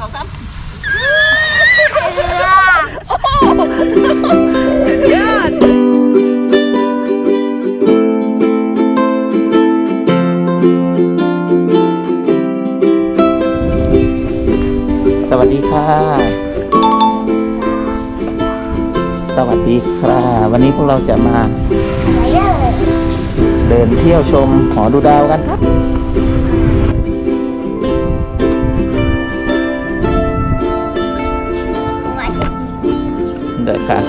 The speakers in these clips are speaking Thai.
สองสามยอดสวัสดีค่ะ สวัสดีค่ะ วันนี้พวกเราจะมา เดินเที่ยวชมหอดูดาวกันครับ เดินค่ะ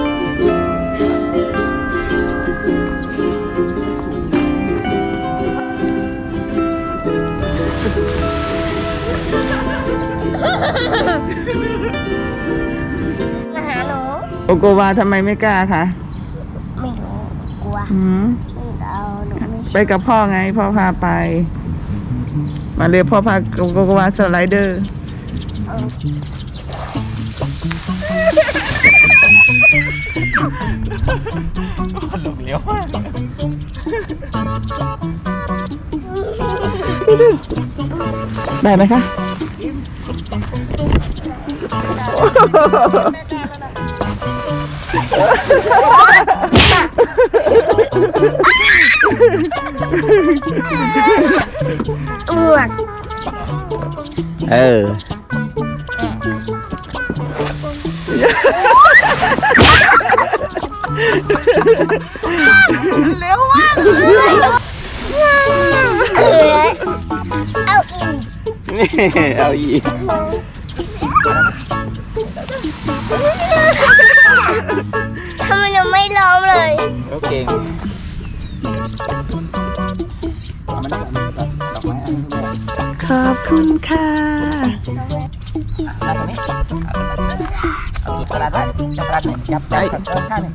มาหาหนูโกโกวาทำไมไม่กล้าคะไม่รู้กลัวอืมไม่เอาหนูไม่ไปกับพ่อไงพ่อพาไป มาเรียกพ่อพาโกโกวาสไลเดอร์หลุม เลี้ยวมากได้ไหมคะอ้วกเออ เร็วมากเอ้ยเอาอีกนี่เอาอีกทำไมหนูไม่ล้มเลยโอเคเอามันดอกดอกไม้อันนี้ด้วยขอบคุณค่ะเอาตรงนี้เอาจุดกระดาษไว้จับกระดาษหนึ่งจับจับเออข้างหนึ่ง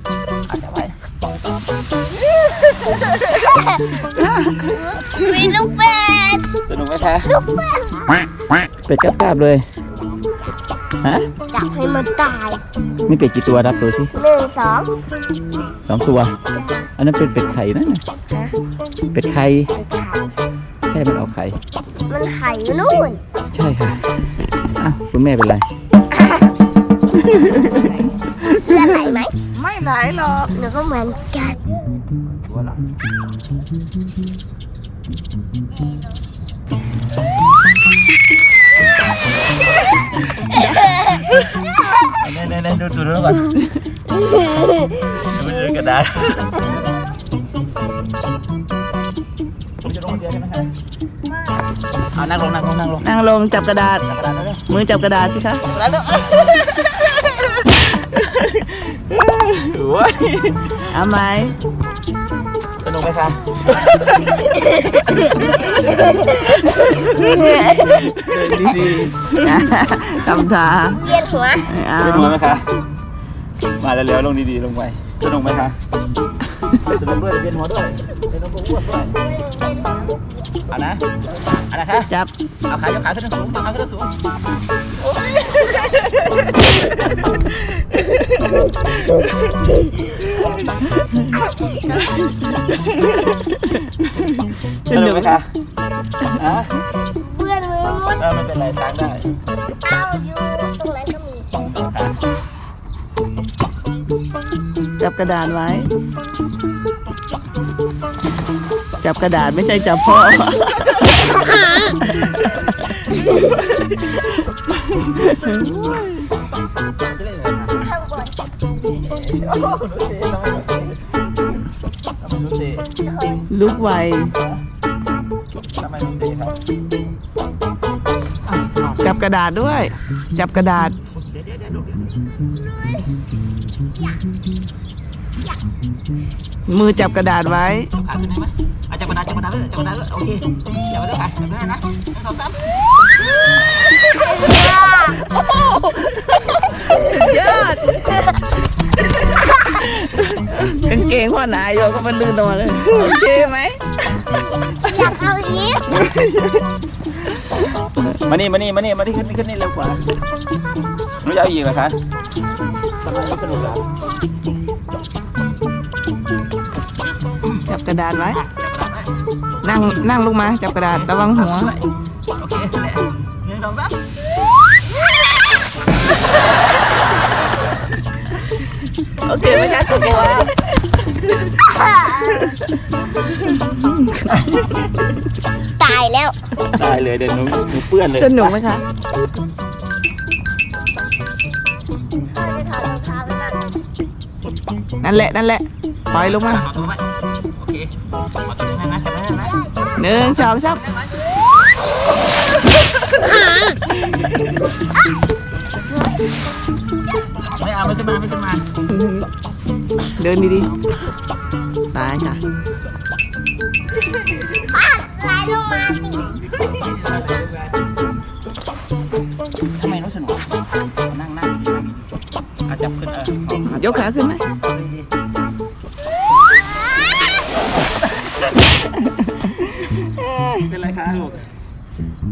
มีลูกเป็ด สนุกไหมคะลูกเป็ด เป็ดกราบเลย ฮะ อยากให้มันตาย มีเป็ดกี่ตัวรับตัวสิหนึ่งสอง สองตัว อันนั้นเป็นเป็ดไข่นะเป็ดไข่ ใช่ มันออกไข่ มันไข่อยู่นู่น ใช่ค่ะ อ้าว คุณแม่เป็นไร ไม่ไหลหรอกหนูก็เหมือนกันตัวหลังเน่เน่ดูดูดูก่อนดูดูกระดาษจะลงเดียวใช่ไหมครับเอานั่งลงนั่งลงนั่งลงนั่งลงจับกระดาษกระดาษแล้วเนี่ยมือจับกระดาษสิคะกระดาษ แล้วโอ้ยเอาไหมสนุกไหมคะเดินดีๆทำท่าเวียนหัวไม่เอาสนุกไหมคะ มาเร็วๆลงดีๆลงไปสนุกไหมคะสนุกด้วยเวียนหัวด้วยสนุกกับอ้วนด้วยเอานะเอานะคะจับเอาขายกขาขึ้นสูงเอาขาขึ้นสูง สนุกไหมคะฮะเพื่อนมือมดเออไม่เป็นไรทางได้เอาอยู่ตรงนั้นก็มีจับกระดาษไว้ จับกระดาษไม่ใช่จับพ่อ ทำไมรู้สิลุกไวทำไมรู้สิครับจับกระดาษด้วย จับกระดาษ เดี๋ยวเดี๋ยวเดี๋ยวเดี๋ยวมือจับกระดาษไว้ ขาขึ้นได้ไหมเอาจับกระดาษจับกระดาษเลยจับกระดาษเลยโอเคจับไว้ด้วยกันจับได้นะหนึ่งสองสามยอดกา งพ่อหนาโยก็มันลื่นลงมาเลยโอเคไหมอยากเอาอีกมานี่มานี่มานี่มานี่ขึ้นนี่ขึ้นนี่เร็วกว่าหนูจะเอาอีกไหมคะทำไมไม่สนุกแล้วจับกระดาษไว้ นั่งนั่งลงมาจับกระดาษระวังหัวโอเคหามโอไหมคะตัว ตายแล้วได้เลยเดี๋ยวหนูหนูเปื้อนเลยสนุกไหมคะเราจะถอดรองเท้าแล้วนะนั่นแหละนั่นแหละปล่อยลงมาเอาตัวไว้โอเคเอาตัวนี้นะจับได้นะหนึ่งสองสามไม่เอาไม่ขึ้นมาไม่ขึ้นมา เดินดีๆ ไปค่ะไหลลงมาทำไมรู้สึกว่านั่งนั่งอาจับขึ้นเออยกขาขึ้นไหมเป็นไรคะลูก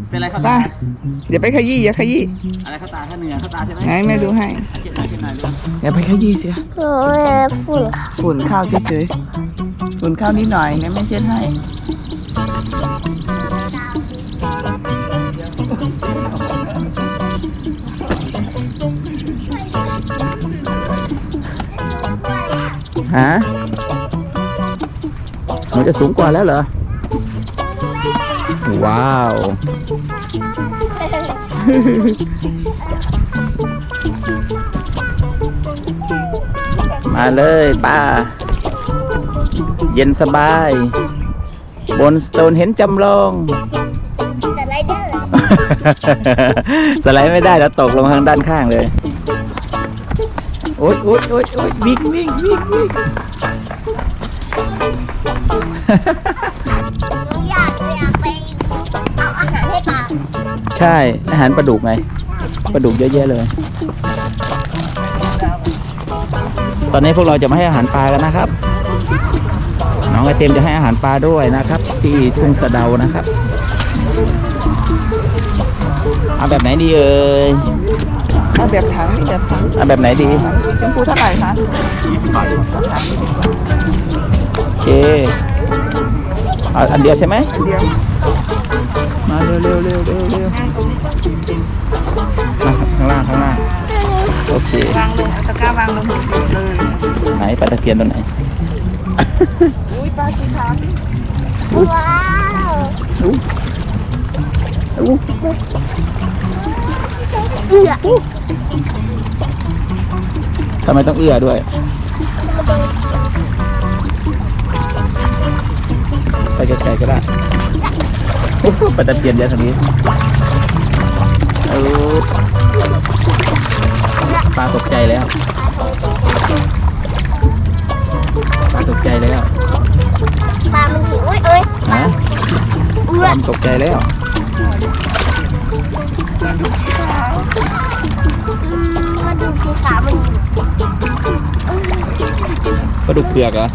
เป็นไรเข้าไปตาอย่าไปขยี้อย่าขยี้อะไรเข้าตาเข้าเนื้อเข้าตาใช่ไหมให้แม่ดูให้ เช็ดหน่อยเช็ดหน่อยเรื่องอย่าไปขยี้เสียโอ้ยฝุ่นค่ะฝุ่นข้าวเฉยๆฝุ่นข้าวนิดหน่อยเนี่ยไม่เช็ดให้ฮะหนูจะสูงกว่าแล้วเหรอ ว้าว มาเลยป้า เย็นสบาย บนสโตนเห็นจำลองแต่ไรเดอร์สไลด์ไม่ได้แล้วตกลงทางด้านข้างเลย โอ๊ยโอ๊ยโอ๊ยโอ๊ยวิ่งวิ่งวิ่งวิ่ง ใช่ อาหารปลาดุกไงปลาดุกเยอะแยะเลย ตอนนี้พวกเราจะมาให้อาหารปลากันนะครับ น้องไอเต็มจะให้อาหารปลาด้วยนะครับ ที่ทุ่งสะเดานะครับเอาแบบไหนดีเอ่ยเอาแบบถังนี่แบบถังเอาแบบไหนดีชมพูเท่าไหร่คะ20บาทโอเค เอาอันเดียวใช่ไหมเดียวมาเร็วเร็วเร็วเร็วเร็วมาข้างล่างข้างล่างโอเควางลงเอาตะกร้าวางลงเลยไหนปลาตะเพียนตัวไหนอุ้ยปลาสีขาวว้าวอู้อู้เอือทำไมต้องเอื้อด้วย ไปไกลๆก็ได้โอ้โหปลาตะเพียนเยอะทางนี้เออปลาตกใจแล้วปลาตกใจแล้วปลามันหิวเอ้ยเอ้ยปลาฮะเอืปอลามันตกใจแล้วอืมมาดูสีขาวมันอยู่ปลาดุกเปลือกเหรอ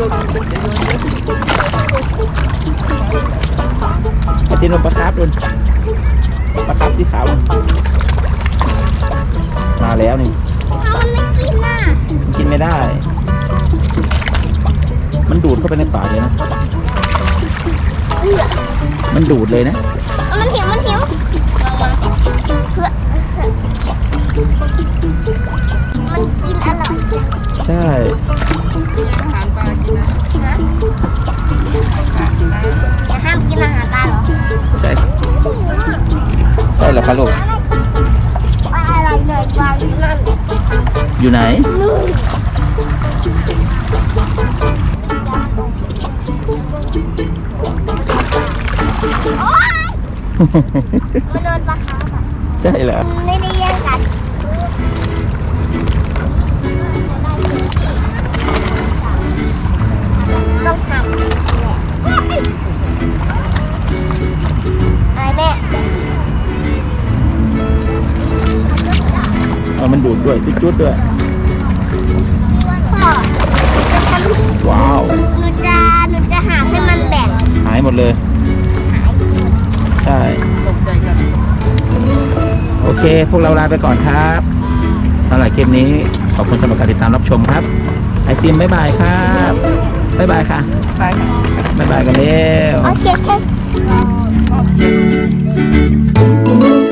มาตินมาปลาคาร์ฟดูปลาคาร์ฟสีขาวมาแล้วนี่เอามันไม่กินน่ะมันกินไม่ได้ มันดูดเข้าไปในปากเลยนะเอือมันดูดเลยนะ เอามันหิว มันหิว มันกินอร่อย ใช่ โดนปลาคาร์ฟอะใช่เหรอไม่ได้แย่งกันต้องทำไอ้แม่เอามันดูดด้วยจุดๆด้วย พ่อจะทำว้าว หนูจะหนูจะหาให้มันแบ่งหายหมดเลยหาย ใช่ตกใจกันโอเค พวกเราลาไปก่อนครับสำหรับคลิปนี้ขอบคุณสำหรับการติดตามรับชมครับไอติมบ๊ายบายครับบ๊ายบายค่ะไปบ๊ายบายกันเร็ว โอเคใช่ชอบ